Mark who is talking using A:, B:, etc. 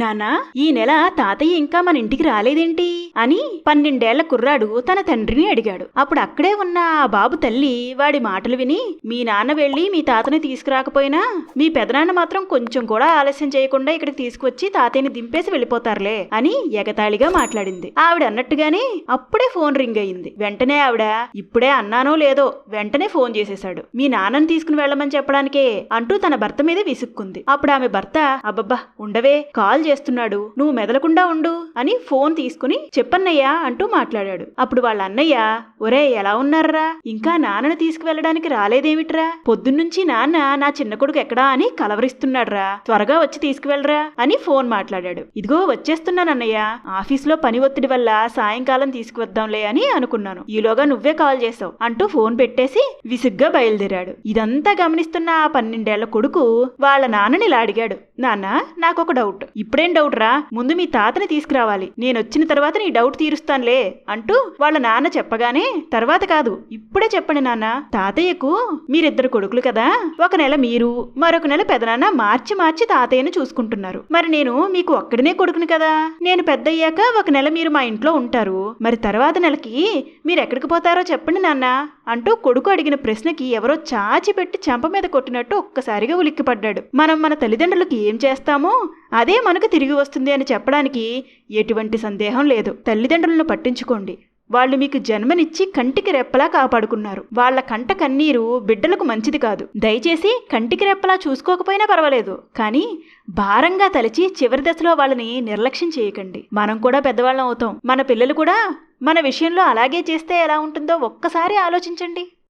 A: నానా ఈ నెల తాతయ్య ఇంకా మన ఇంటికి రాలేదేంటి? అని పన్నెండేళ్ళ కుర్రాడు తన తండ్రిని అడిగాడు. అప్పుడు అక్కడే ఉన్న ఆ బాబు తల్లి వాడి మాటలు విని మీ నాన్న వెళ్ళి మీ తాతని తీసుకురాకపోయినా మీ పెదనాన్న మాత్రం కొంచెం కూడా ఆలస్యం చేయకుండా ఇక్కడికి తీసుకువచ్చి తాతయ్యని దింపేసి వెళ్ళిపోతారులే అని ఎగతాళిగా మాట్లాడింది. ఆవిడ అన్నట్టుగానే అప్పుడే ఫోన్ రింగ్ అయింది. వెంటనే ఆవిడ ఇప్పుడే అన్నానో లేదో వెంటనే ఫోన్ చేసేశాడు. మీ నాన్నని తీసుకుని వెళ్ళమని చెప్పడానికే అంటూ తన భర్త మీద విసుక్కుంది. అప్పుడు ఆమె భర్త అబ్బబ్బా ఉండవే కాల్ చేస్తున్నాడు? నువ్వు మెదలకుండా ఉండు అని ఫోన్ తీసుకుని చెప్పన్నయ్యా అంటూ మాట్లాడాడు. అప్పుడు వాళ్ళ అన్నయ్య ఒరే ఎలా ఉన్నారా ఇంకా నాన్నని తీసుకువెళ్ళడానికి రాలేదేమిట్రా? పొద్దున్నుంచి నాన్న నా చిన్న కొడుకు ఎక్కడా అని కలవరిస్తున్నాడ్రా. త్వరగా వచ్చి తీసుకువెళ్ళరా? అని ఫోన్ మాట్లాడాడు. ఇదిగో వచ్చేస్తున్నానన్నయ్య. ఆఫీస్లో పని ఒత్తిడి వల్ల సాయంకాలం తీసుకువద్దాంలే అని అనుకున్నాను. ఈలోగా నువ్వే కాల్ చేసావు అంటూ ఫోన్ పెట్టేసి విసుగ్గా బయలుదేరాడు. ఇదంతా గమనిస్తున్న ఆ పన్నెండేళ్ళ కొడుకు వాళ్ళ నాన్నని ఇలా అడిగాడు. నాన్న నాకొక డౌట్. ఇప్పుడేం డౌట్ రా ముందు మీ తాతని తీసుకురావాలి. నేను వచ్చిన తర్వాత నీ డౌట్ తీరుస్తానులే అంటూ వాళ్ళ నాన్న చెప్పగానే తర్వాత కాదు. ఇప్పుడే చెప్పండి నాన్న. తాతయ్యకు మీరిద్దరు కొడుకులు కదా? ఒక నెల మీరు మరొక నెల పెదనాన్న మార్చి మార్చి తాతయ్యను చూసుకుంటున్నారు. మరి నేను మీకు ఒక్కడినే కొడుకుని కదా? నేను పెద్దయ్యాక ఒక నెల మీరు మా ఇంట్లో ఉంటారు. మరి తర్వాత నెలకి మీరు ఎక్కడికి పోతారో చెప్పండి నాన్న అంటూ కొడుకు అడిగిన ప్రశ్నకి ఎవరో చాచి పెట్టి చెంప మీద కొట్టినట్టు ఒక్కసారిగా ఉలిక్కిపడ్డాడు. మనం మన తల్లిదండ్రులకి ఏం చేస్తామో అదే మనకు తిరిగి వస్తుంది అని చెప్పడానికి ఎటువంటి సందేహం లేదు. తల్లిదండ్రులను పట్టించుకోండి. వాళ్ళు మీకు జన్మనిచ్చి కంటికి రెప్పలా కాపాడుకున్నారు. వాళ్ళ కంట కన్నీరు బిడ్డలకు మంచిది కాదు. దయచేసి కంటికి రెప్పలా చూసుకోకపోయినా పర్వాలేదు. కానీ భారంగా తలచి చివరి దశలో వాళ్ళని నిర్లక్ష్యం చేయకండి. మనం కూడా పెద్దవాళ్ళం అవుతాం. మన పిల్లలు కూడా మన విషయంలో అలాగే చేస్తే ఎలా ఉంటుందో ఒక్కసారి ఆలోచించండి.